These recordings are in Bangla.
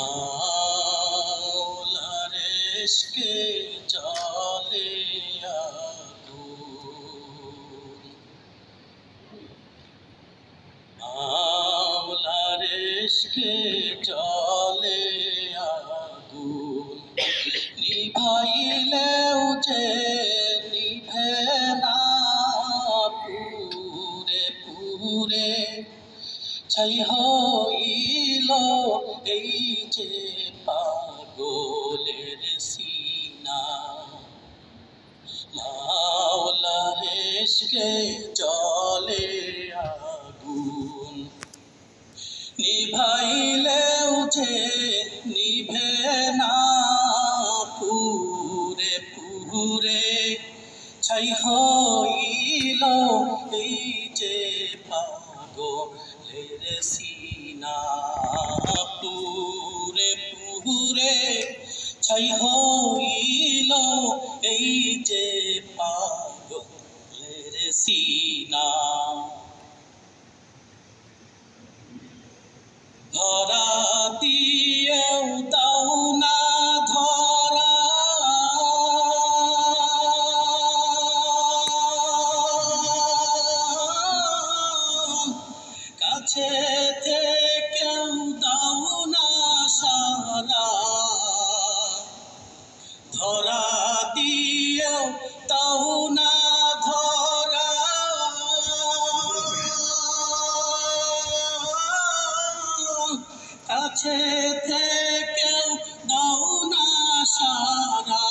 মাওলার ইশকে জলে মাওলার ইশকে জলে আগুন। নিভাইলেও নিভে না পুরে পুরে ছাই হইল এই যে পাগলের সিনা। মাওলার ইশকে জলে আগুন নিভাইলেও যে নিভে না পুরে পুরে। ছাই হইল এই যে পাগলের সিনা পুরে পুরে ছাই হইল এই যে পাগলের সিনা। ধরা দিয়েও দাও না ধরা। কাছে থেকেও দাও না সারা।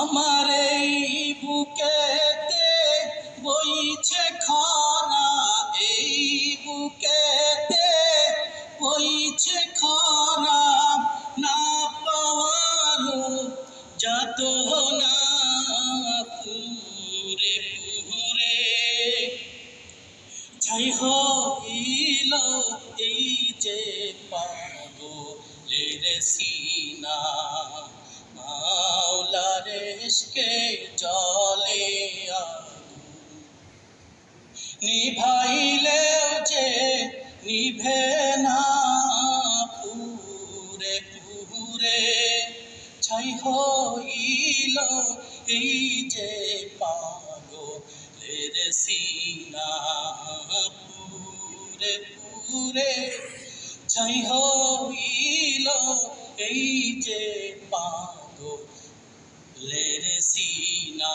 আমার এই বুকেতে ইশকে জলে নিভাইলেও যে নিভে না পুরে পুরে, ছাই হইল এই যে পাগলের সিনা। পুরে পুরে, ছাই হইল এই যে পাগলের সিনা